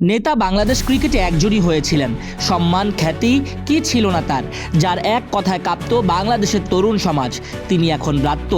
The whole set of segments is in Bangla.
নেতা বাংলাদেশ ক্রিকেটে একজনই হয়েছিলেন। সম্মান, খ্যাতি কি ছিল না তার? যার এক কথায় কাঁপত বাংলাদেশের তরুণ সমাজ। তিনি এখন ব্রাত্য।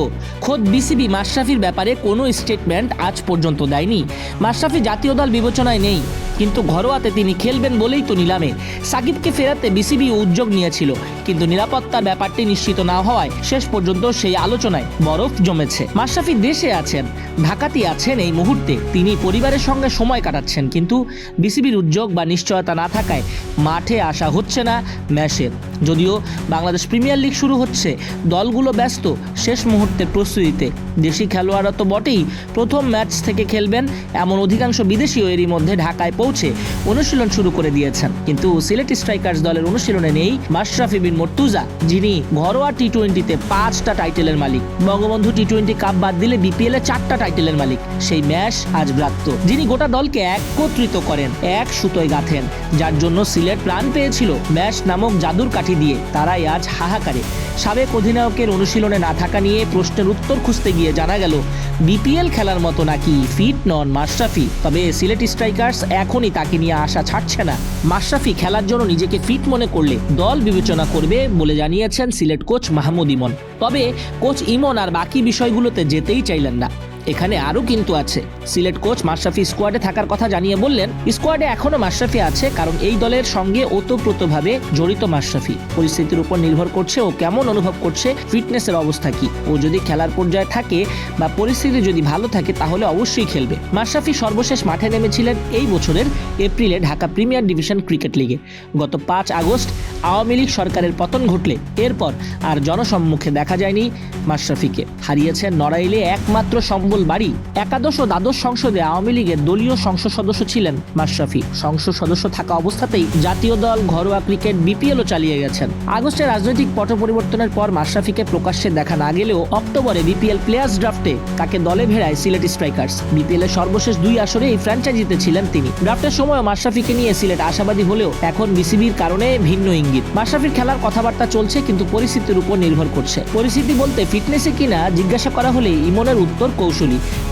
খোদ বিসিবি মাশরাফির ব্যাপারে কোনো স্টেটমেন্ট আজ পর্যন্ত দেয়নি। মাশরাফি জাতীয় দল বিবেচনায় নেই, কিন্তু ঘরোয়াতে তিনি খেলবেন বলেই তো নিলামে। সাকিবকে ফেরাতে বিসিবি উদ্যোগ নিয়েছিল, কিন্তু নিরাপত্তার ব্যাপারটি নিশ্চিত না হওয়ায় শেষ পর্যন্ত সেই আলোচনায় বরফ জমেছে। মাশরাফি দেশে আছেন, ঢাকাতেই আছেন এই মুহূর্তে। তিনি পরিবারের সঙ্গে সময় কাটাচ্ছেন, কিন্তু বিসিবির উদ্যোগ বা নিশ্চয়তা না থাকায় মাঠে আসা হচ্ছে না ম্যাচের যদিও বাংলাদেশ প্রিমিয়ার লিগ শুরু হচ্ছে। দলগুলো ব্যস্ত শেষ মুহূর্তের প্রস্তুতিতে। দেশি খেলোয়াড়রা তো বটেই প্রথম ম্যাচ থেকে খেলবেন, এমন অধিকাংশ বিদেশিও এরই মধ্যে ঢাকায় পৌঁছে অনুশীলন শুরু করে দিয়েছেন। কিন্তু সিলেট স্ট্রাইকার্স দলের অনুশীলনে নেই মাশরাফি বিন মর্তুজা, যিনি ঘরোয়া টি টোয়েন্টিতে পাঁচটা টাইটেলের মালিক। বঙ্গবন্ধু টি টোয়েন্টি কাপ বাদ দিলে বিপিএল এ চারটা টাইটেলের মালিক। সেই ম্যাচ আজ ব্রাত্য। যিনি গোটা দলকে একত্রিত করেন, এক সুতোয় গাঁথেন। যার জন্য সিলেট প্রাণ পেয়েছিল ম্যাচ নামক জাদুর কাঠি দিয়ে। তারাই আজ হাহাকারে। সাবেক অধিনায়কের অনুশীলনে না থাকা নিয়ে প্রশ্নের উত্তর খুঁজতে গিয়ে জানা গেল, বিপিএল খেলার মতো নাকি ফিট নন মাশরাফি। তবে সিলেট স্ট্রাইকার্স এখনই তাকে নিয়ে আসা ছাড়ছে না। মাশরাফি খেলার জন্য নিজেকে ফিট মনে করলে দল বিবেচনা করবে বলে জানিয়েছেন সিলেট কোচ মাহমুদ ইমন। তবে কোচ ইমন আর বাকি বিষয়গুলোতে যেতেই চাইলেন না। এখানে আরও কিন্তু আছে। সিলেট কোচ মাশরাফি স্কোয়াডে থাকার কথা জানিয়ে বললেন, স্কোয়াডে এখনও মাশরাফি আছে কারণ এই দলের সঙ্গে ওতপ্রোতভাবে জড়িত মাশরাফি। পরিস্থিতির উপর নির্ভর করছে ও কেমন অনুভব করছে, ফিটনেসের অবস্থা কি। ও যদি খেলার পর্যায়ে থাকে বা পরিস্থিতি যদি ভালো থাকে তাহলে অবশ্যই খেলবে। মাশরাফি সর্বশেষ মাঠে নেমেছিলেন এই বছরের এপ্রিলে ঢাকা প্রিমিয়ার ডিভিশন ক্রিকেট লিগে। গত পাঁচ আগস্ট আওয়ামী লীগ সরকারের পতন ঘটলে এরপর আর জনসম্মুখে দেখা যায়নি মাশরাফিকে। হারিয়েছেন নড়াইলে একমাত্র সম্বল বাড়ি একাদশ ও দ্বাদশ সংসদে আওয়ামী লীগের দলীয় সংসদ সদস্য ছিলেন মাশরাফি। সংসদ সদস্য থাকা অবস্থাতেই জাতীয় দল, ঘরোয়া ক্রিকেট, বিপিএলও চালিয়ে গেছেন। আগস্টে রাজনৈতিক পট পরিবর্তনের পর মাশরাফিকে প্রকাশ্যে দেখা না গেলেও অক্টোবরে বিপিএল প্লেয়ার্স ড্রাফটে তাকে দলে ভেড়ায় সিলেট স্ট্রাইকার্স। বিপিএল এর সর্বশেষ দুই আসরে এই ফ্র্যাঞ্চাইজিতে ছিলেন তিনি। ড্রাফটের সময় মাশরাফিকে নিয়ে সিলেট আশাবাদী হলেও এখন বিসিবির কারণে ভিন্ন ইঙ্গিত। মাশরাফির খেলার কথাবার্তা চলছে কিন্তু পরিস্থিতির উপর নির্ভর করছে। পরিস্থিতি বলতে ফিটনেসে কিনা জিজ্ঞাসা করা হলে ইমনের উত্তর কৌশলী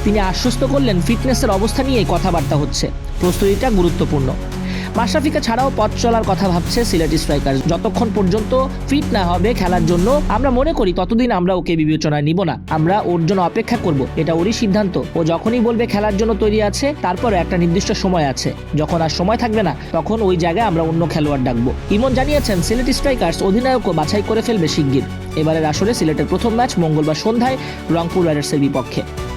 তিনি আশ্বস্ত করলেন, ফিটনেসের অবস্থা নিয়ে কথাবার্তা হচ্ছে। প্রস্তুতিটা গুরুত্বপূর্ণ। মাশরাফিকা ছাড়াও পথ চলার কথা ভাবছে সিলেট স্ট্রাইকার। যতক্ষণ পর্যন্ত ফিট না হবে খেলার জন্য, আমরা মনে করি ততদিন আমরা ওকে বিবেচনায় নিব না। আমরা ওর জন্য অপেক্ষা করব, এটা ওরই সিদ্ধান্ত। ও যখনই বলবে খেলার জন্য তৈরি আছে তারপর একটা নির্দিষ্ট সময় আছে। যখন আর সময় থাকবে না, তখন ওই জায়গায় আমরা অন্য খেলোয়াড় ডাকবো। ইমন জানিয়েছেন, সিলেট স্ট্রাইকার্স অধিনায়কও বাছাই করে ফেলবে শিগগির। এবারের আসরে সিলেটের প্রথম ম্যাচ মঙ্গলবার সন্ধ্যায় রংপুর রাইডার্সের বিপক্ষে।